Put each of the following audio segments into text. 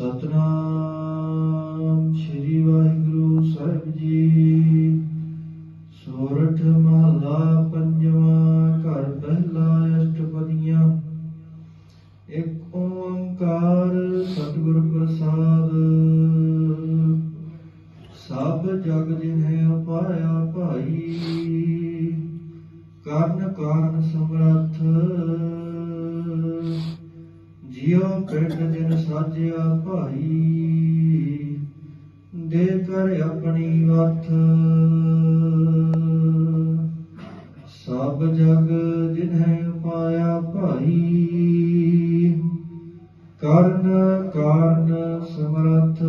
ਸਤਨਾਮ ਸ੍ਰੀ ਵਾਹਿਗੁਰੂ ਸਾਹਿਬ ਜੀ। ਸੋਰਠ ਮਹਲਾ ਪੰਜਵਾਂ ਘਰ ਪਹਿਲਾ ਅਸ਼ਟਪਦੀਆਂ। ਇੱਕ ਓੰਕਾਰ ਸਤਿਗੁਰ ਪ੍ਰਸਾਦ। ਸਭ ਜਗ ਜਿਨਹਿ ਉਪਾਇਆ ਭਾਈ, ਕਰਨ ਕਾਰਨ ਸਮਰੱਥ ਜਿਉ ਪਿੰਡ ਦਿਨ ਸਾਜਿਆ ਭਾਈ, ਦੇ ਕਰ ਆਪਣੀ ਵਰਥ ਸਭ ਜਗ ਜਿਨਹਿ ਪਾਇਆ ਭਾਈ, ਕਰਨ ਕਾਰਨ ਸਮਰੱਥ।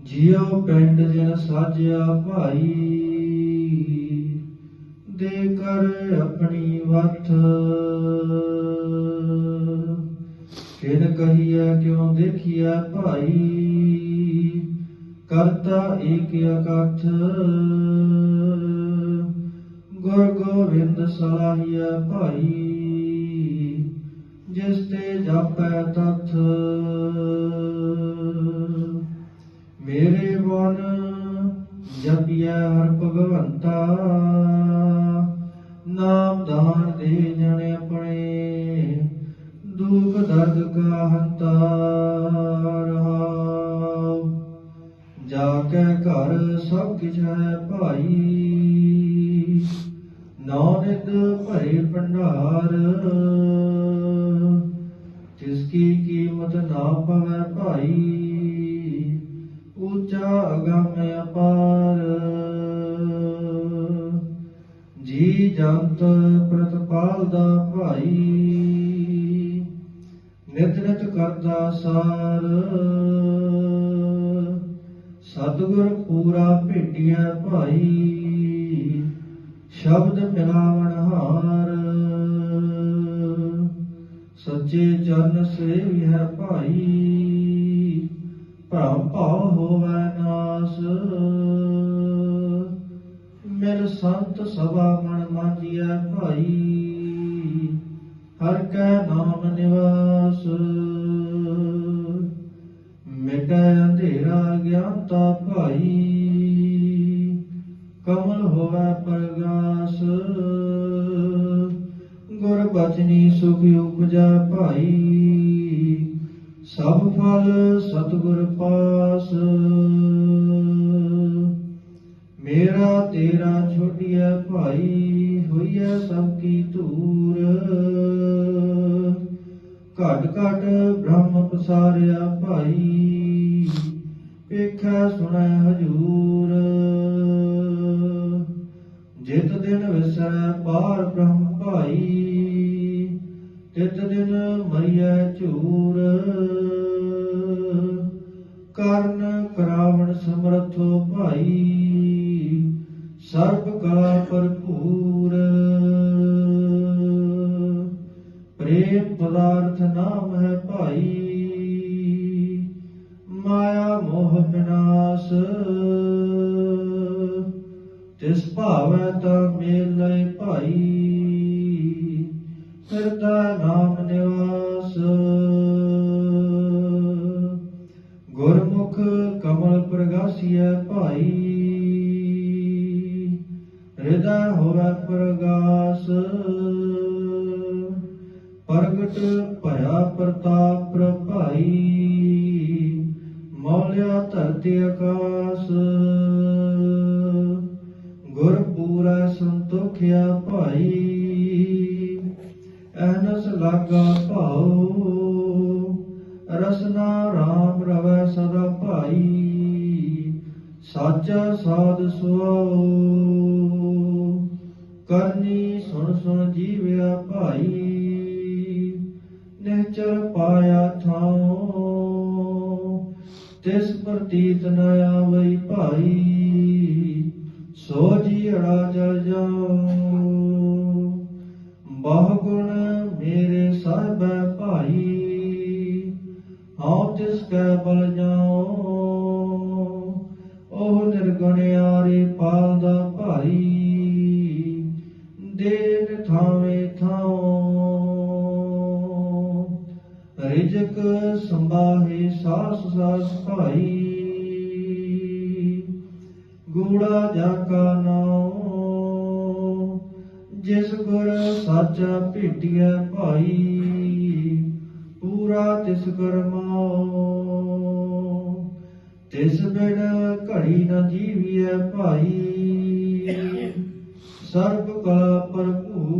ਜਿਉ ਪਿੰਡ ਜਿਨ ਸਾਜਿਆ ਭਾਈ ਕਰ ਆਪਣੀ ਵਤ। ਕਿਨ ਕਹੀਐ, ਕਿਉ ਦੇਖੀਐ ਭਾਈ? ਕਰਤਾ ਏਕ ਅਕਥ ਗੁਰ ਗੋਬਿੰਦ ਸਲਾਹੀਐ ਭਾਈ। ਜਿਸ ਤੇ ਜਾਪੈ ਤਥ। ਮੇਰੇ ਮਨ ਜਪਿਆ ਹਰ ਭਗਵੰਤਾ। ਕੇ ਘਰ ਸਭ ਕਿਛ ਹੈ ਭਾਈ। ਨੌ ਭਰੇ ਭੰਡਾਰ, ਜਿਸ ਕੀ ਕੀਮਤ ਨਾ ਪਵੈ ਭਾਈ, ਉੱਚਾ ਅਗੰਮ ਅਪਾਰ। ਜੀ ਜੰਤ ਪ੍ਰਤਪਾਲ ਦਾ ਭਾਈ, ਨਿਤ ਨਿਤ ਕਰਦਾ ਸਾਰ। ਸਤਿਗੁਰ ਪੂਰਾ ਭੇਟਿਆ ਭਾਈ, ਸ਼ਬਦ ਮਿਲਾਵਣ ਹਾਰ। ਸੱਚੇ ਚਰਨ ਸੇਵੀ ਹੈ ਭਾਈ, ਭ੍ਰਮ ਭਾਵ ਹੋਵੇ ਨਾਸ। ਮਿਲ ਸੰਤ ਸਭਾ ਮਨ ਮਾਂਜੀਐ ਭਾਈ, ਹਰ ਕੈ ਨਾਮ ਨਿਵਾਸ। ਭਾਈ। ਕਮਲ ਹੋਵੈ ਪ੍ਰਗਾਸ। ਗੁਰ ਬਚਨੀ ਸੁਖ ਉਪਜੈ ਭਾਈ। ਸਭ ਫਲ ਸਤਿਗੁਰ ਪਾਸ। ਮੇਰਾ ਤੇਰਾ ਛੋਟਿਆ ਭਾਈ, ਹੋਈਐ ਸਭ ਕੀ ਧੂਰ। ਘਟ ਘਟ ਬ੍ਰਹਮ ਪਸਾਰਿਆ ਭਾਈ। ਵੇਖੈ ਸੁਣੈ ਹਜੂਰ। ਜਿਤ ਦਿਨ ਵਿਸਰੈ ਪਾਰ ਬ੍ਰਹਮ ਭਾਈ, ਤਿਤ ਦਿਨ ਮਰੀਐ ਝੂਰ। ਕਰਨ ਕਰਾਵਣ ਸਮਰਥੋ ਭਾਈ, ਸਰਬ ਕਲਾ ਭਰਪੂਰ। ਪ੍ਰੇਮ ਪਦਾਰਥ ਨਾਮ ਹੈ ਭਾਈ। ਤਿਸ ਭਾਵੈ ਤਾ ਮੇਲੇ ਭਾਈ। ਫਿਰਦਾ ਨਾਮ ਨਿਵਾਸ। ਗੁਰਮੁਖ ਕਮਲ ਪ੍ਰਗਾਸੀਐ ਭਾਈ। ਹਿਰਦਾ ਹੋਵੇ ਪ੍ਰਗਾਸ। ਪ੍ਰਗਟ ਭਇਆ ਪ੍ਰਤਾਪ ਪ੍ਰਭਾਈ। ਮੌਲਿਆ ਧਰਤੀ ਅਕਾਸ਼। ਲਾਗਾ ਭਾਉ, ਰਸਨਾ RAM ਰਵੈ ਸਦਾ ਭਾਈ, ਸਾਚਾ ਸਾਧ ਸੁਆਉ। ਕਰਨੀ ਸੁਣ ਸੁਣ ਜੀਵਿਆ ਭਾਈ, ਨਿਚਰ ਪਾਇਆ ਥਾਉ। ਤਿਸ ਪ੍ਰਤੀਤ ਨ ਆਵਈ ਭਾਈ, ਸੋ ਜੀੜਾ ਜਲ ਜਾਉ। ਮੇਰੇ ਭਾਈ ਹਉ ਤਿਸ ਕੈ ਬਲ ਜਾਉ, ਉਹ ਨਿਰਗੁਣਿਆਰੇ ਪਾਲਦਾ ਭਾਈ ਦੇਨ ਥਾਵੇਂ ਥਾਉ। ਰਿਜਕ ਸੰਭਾਹੇ ਸਾਸ ਸਾਸ ਭਾਈ, ਗੂੜਾ ਜਾ ਜਿਸ ਗੁਰ ਸਾਚਾ ਭੇਟਿਐ ਭਾਈ, ਪੂਰਾ ਤਿਸ ਕਰਮਾਉ ਤਿਸ ਬਿਨ ਘੜੀ ਨ ਜੀਵੀਐ ਭਾਈ। ਸਰਬ ਕਲਾ ਭਰਪੂਰ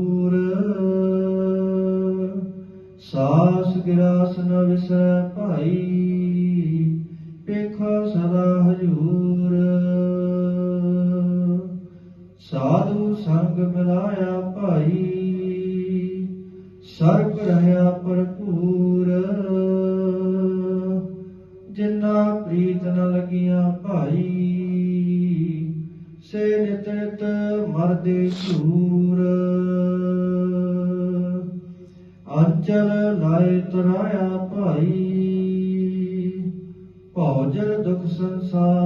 ਸਾਧੂ ਸੰਗ ਮਿਲਾਇਆ ਭਾਈ, ਸਰਬ ਰਹਿਆ ਭਰਪੂਰ। ਜਿਨ੍ਹਾਂ ਪ੍ਰੀਤ ਨ ਲਗੀਆਂ ਭਾਈ, ਸੇ ਨਿਤ ਮਰਦੇ ਝੂਰ ਅੰਚਲ ਲਾਏ ਤਰਾਇਆ ਭਾਈ, ਭੌਜਲ ਦੁਖ ਸੰਸਾਰ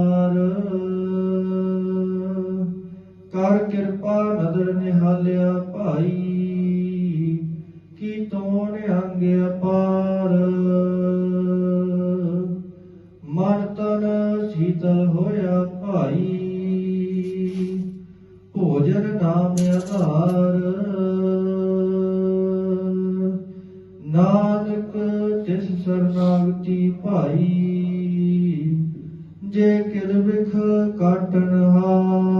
ਕਰ ਕਿਰਪਾ ਨਦਰ ਨਿਹਾਲਿਆ ਭਾਈ, ਕੀ ਤੋ ਨਿਹੰਗ ਅਪਾਰ ਮਨ ਤਨ ਸ਼ੀਤਲ ਹੋਇਆ ਭਾਈ, ਭੋਜਨ ਨਾਮ ਆਧਾਰ। ਨਾਨਕ ਤਿਸ ਸਰਨਾਗਤੀ ਭਾਈ, ਜੇ ਕਿਲ ਵਿਖ ਕਾਟਨ ਹਾਰ।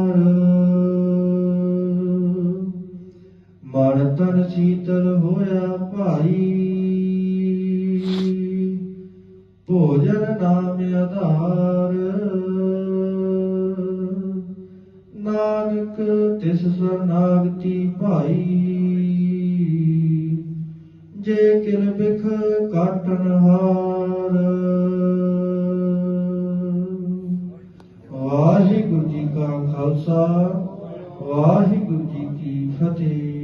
ਮਨ ਸ਼ੀਤਲ ਹੋਇਆ ਭਾਈ। ਭੋਜਨ ਨਾਮ ਆਧਾਰ। ਨਾਨਕ ਤਿਸ ਸਰਨਾਗਤੀ ਭਾਈ। ਜੇ ਕਿਲ ਬਿਖ ਕਾਟਨ ਹਾਰ। ਵਾਹਿਗੁਰੂ ਜੀ ਕਾ ਖਾਲਸਾ, ਵਾਹਿਗੁਰੂ ਜੀ ਕੀ ਫਤਿਹ।